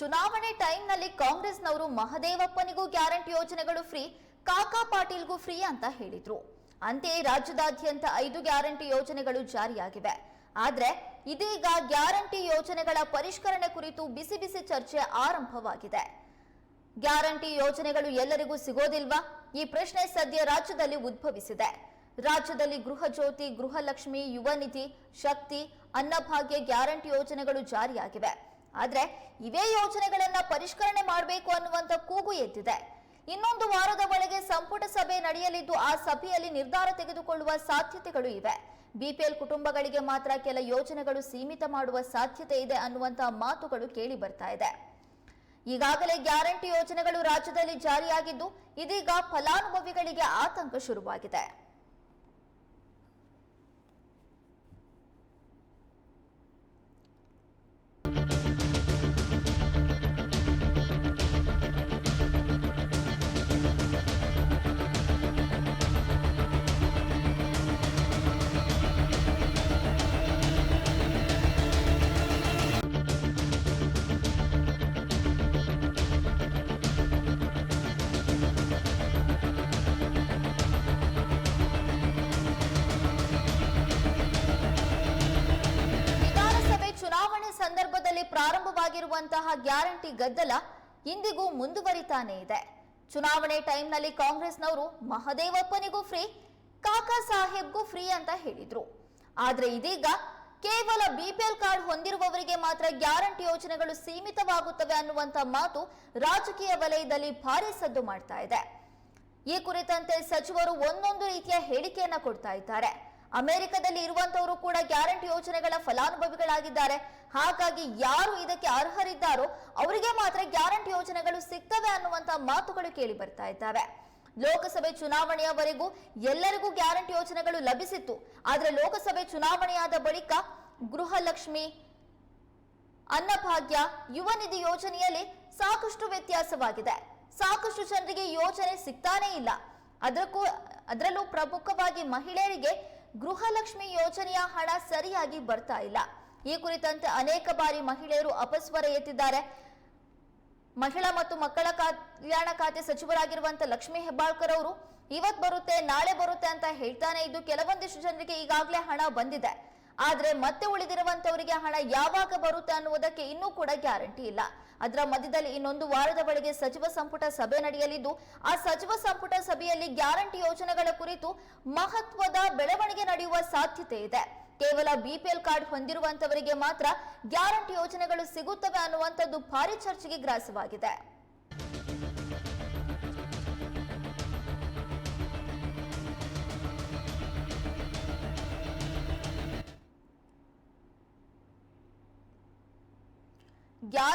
ಚುನಾವಣೆ ಟೈಮ್ನಲ್ಲಿ ಕಾಂಗ್ರೆಸ್ನವರು ಮಹದೇವಪ್ಪನಿಗೂ ಗ್ಯಾರಂಟಿ ಯೋಜನೆಗಳು ಫ್ರೀ, ಕಾಕಾ ಪಾಟೀಲ್ಗೂ ಫ್ರೀ ಅಂತ ಹೇಳಿದ್ರು. ಅಂತೆಯೇ ರಾಜ್ಯದಾದ್ಯಂತ ಐದು ಗ್ಯಾರಂಟಿ ಯೋಜನೆಗಳು ಜಾರಿಯಾಗಿವೆ. ಆದರೆ ಇದೀಗ ಗ್ಯಾರಂಟಿ ಯೋಜನೆಗಳ ಪರಿಷ್ಕರಣೆ ಕುರಿತು ಬಿಸಿ ಬಿಸಿ ಚರ್ಚೆ ಆರಂಭವಾಗಿದೆ. ಗ್ಯಾರಂಟಿ ಯೋಜನೆಗಳು ಎಲ್ಲರಿಗೂ ಸಿಗೋದಿಲ್ವಾ? ಈ ಪ್ರಶ್ನೆ ಸದ್ಯ ರಾಜ್ಯದಲ್ಲಿ ಉದ್ಭವಿಸಿದೆ. ರಾಜ್ಯದಲ್ಲಿ ಗೃಹ ಜ್ಯೋತಿ ಗೃಹಲಕ್ಷ್ಮಿ ಯುವ ನಿಧಿ, ಶಕ್ತಿ, ಅನ್ನಭಾಗ್ಯ ಗ್ಯಾರಂಟಿ ಯೋಜನೆಗಳು ಜಾರಿಯಾಗಿವೆ. ಆದ್ರೆ ಇವೇ ಯೋಜನೆಗಳನ್ನ ಪರಿಷ್ಕರಣೆ ಮಾಡಬೇಕು ಅನ್ನುವಂತ ಕೂಗು ಎದ್ದಿದೆ. ಇನ್ನೊಂದು ವಾರದ ಒಳಗೆ ಸಂಪುಟ ಸಭೆ ನಡೆಯಲಿದ್ದು ಆ ಸಭೆಯಲ್ಲಿ ನಿರ್ಧಾರ ತೆಗೆದುಕೊಳ್ಳುವ ಸಾಧ್ಯತೆಗಳು ಇವೆ. ಬಿಪಿಎಲ್ ಕುಟುಂಬಗಳಿಗೆ ಮಾತ್ರ ಕೆಲ ಯೋಜನೆಗಳು ಸೀಮಿತ ಮಾಡುವ ಸಾಧ್ಯತೆ ಇದೆ ಅನ್ನುವಂತಹ ಮಾತುಗಳು ಕೇಳಿ ಬರ್ತಾ ಇದೆ. ಈಗಾಗಲೇ ಗ್ಯಾರಂಟಿ ಯೋಜನೆಗಳು ರಾಜ್ಯದಲ್ಲಿ ಜಾರಿಯಾಗಿದ್ದು ಇದೀಗ ಫಲಾನುಭವಿಗಳಿಗೆ ಆತಂಕ ಶುರುವಾಗಿದೆ. ಸಂದರ್ಭದಲ್ಲಿ ಪ್ರಾರಂಭವಾಗಿರುವಂತಹ ಗ್ಯಾರಂಟಿ ಗದ್ದಲ ಇಂದಿಗೂ ಮುಂದುವರಿತಾನೇ ಇದೆ. ಚುನಾವಣೆ ಟೈಮ್ನಲ್ಲಿ ಕಾಂಗ್ರೆಸ್ನವರು ಮಹದೇವಪ್ಪನಿಗೂ ಫ್ರೀ, ಕಾಕಾ ಸಾಹೇಬ್ಗೂ ಫ್ರೀ ಅಂತ ಹೇಳಿದ್ರು. ಆದ್ರೆ ಇದೀಗ ಕೇವಲ ಬಿಪಿಎಲ್ ಕಾರ್ಡ್ ಹೊಂದಿರುವವರಿಗೆ ಮಾತ್ರ ಗ್ಯಾರಂಟಿ ಯೋಜನೆಗಳು ಸೀಮಿತವಾಗುತ್ತವೆ ಅನ್ನುವಂತ ಮಾತು ರಾಜಕೀಯ ವಲಯದಲ್ಲಿ ಭಾರಿ ಸದ್ದು ಮಾಡ್ತಾ ಇದೆ. ಈ ಕುರಿತಂತೆ ಸಚಿವರು ಒಂದೊಂದು ರೀತಿಯ ಹೇಳಿಕೆಯನ್ನ ಕೊಡ್ತಾ ಇದ್ದಾರೆ. ಅಮೆರಿಕದಲ್ಲಿ ಇರುವಂತವರು ಕೂಡ ಗ್ಯಾರಂಟಿ ಯೋಜನೆಗಳ ಫಲಾನುಭವಿಗಳಾಗಿದ್ದಾರೆ. ಹಾಗಾಗಿ ಯಾರು ಇದಕ್ಕೆ ಅರ್ಹರಿದ್ದಾರೋ ಅವರಿಗೆ ಮಾತ್ರ ಗ್ಯಾರಂಟಿ ಯೋಜನೆಗಳು ಸಿಗ್ತವೆ ಅನ್ನುವಂತಹ ಮಾತುಗಳು ಕೇಳಿ ಬರ್ತಾ ಇದ್ದಾವೆ. ಲೋಕಸಭೆ ಚುನಾವಣೆಯವರೆಗೂ ಎಲ್ಲರಿಗೂ ಗ್ಯಾರಂಟಿ ಯೋಜನೆಗಳು ಲಭಿಸಿತ್ತು. ಆದರೆ ಲೋಕಸಭೆ ಚುನಾವಣೆಯಾದ ಬಳಿಕ ಗೃಹಲಕ್ಷ್ಮಿ, ಅನ್ನಭಾಗ್ಯ ಯುವ ನಿಧಿ ಯೋಜನೆಯಲ್ಲಿ ಸಾಕಷ್ಟು ವ್ಯತ್ಯಾಸವಾಗಿದೆ. ಸಾಕಷ್ಟು ಜನರಿಗೆ ಯೋಜನೆ ಸಿಗ್ತಾನೇ ಇಲ್ಲ. ಅದಕ್ಕೂ, ಅದರಲ್ಲೂ ಪ್ರಮುಖವಾಗಿ ಮಹಿಳೆಯರಿಗೆ ಗೃಹಲಕ್ಷ್ಮಿ ಯೋಜನೆಯ ಹಣ ಸರಿಯಾಗಿ ಬರ್ತಾ ಇಲ್ಲ. ಈ ಕುರಿತಂತೆ ಅನೇಕ ಬಾರಿ ಮಹಿಳೆಯರು ಅಪಸ್ವರ ಎತ್ತಿದ್ದಾರೆ. ಮಹಿಳಾ ಮತ್ತು ಮಕ್ಕಳ ಕಲ್ಯಾಣ ಖಾತೆ ಸಚಿವರಾಗಿರುವಂತ ಲಕ್ಷ್ಮೀ ಹೆಬ್ಬಾಳ್ಕರ್ ಅವರು, ಇವತ್ ಬರುತ್ತೆ, ನಾಳೆ ಬರುತ್ತೆ ಅಂತ ಹೇಳ್ತಾನೆ ಇದ್ದು ಕೆಲವೊಂದಿಷ್ಟು ಜನರಿಗೆ ಈಗಾಗಲೇ ಹಣ ಬಂದಿದೆ. ಆದ್ರೆ ಮತ್ತೆ ಉಳಿದಿರುವಂತವರಿಗೆ ಹಣ ಯಾವಾಗ ಬರುತ್ತೆ ಅನ್ನುವುದಕ್ಕೆ ಇನ್ನೂ ಕೂಡ ಗ್ಯಾರಂಟಿ ಇಲ್ಲ. ಅದರ ಮಧ್ಯದಲ್ಲಿ ಇನ್ನೊಂದು ವಾರದ ಒಳಗೆ ಸಚಿವ ಸಂಪುಟ ಸಭೆ ನಡೆಯಲಿದ್ದು, ಆ ಸಚಿವ ಸಂಪುಟ ಸಭೆಯಲ್ಲಿ ಗ್ಯಾರಂಟಿ ಯೋಜನೆಗಳ ಕುರಿತು ಮಹತ್ವದ ಬೆಳವಣಿಗೆ ನಡೆಯುವ ಸಾಧ್ಯತೆ ಇದೆ. ಕೇವಲ ಬಿಪಿಎಲ್ ಕಾರ್ಡ್ ಹೊಂದಿರುವಂತವರಿಗೆ ಮಾತ್ರ ಗ್ಯಾರಂಟಿ ಯೋಜನೆಗಳು ಸಿಗುತ್ತವೆ ಅನ್ನುವಂಥದ್ದು ಭಾರಿ ಚರ್ಚೆಗೆ ಗ್ರಾಸವಾಗಿದೆ.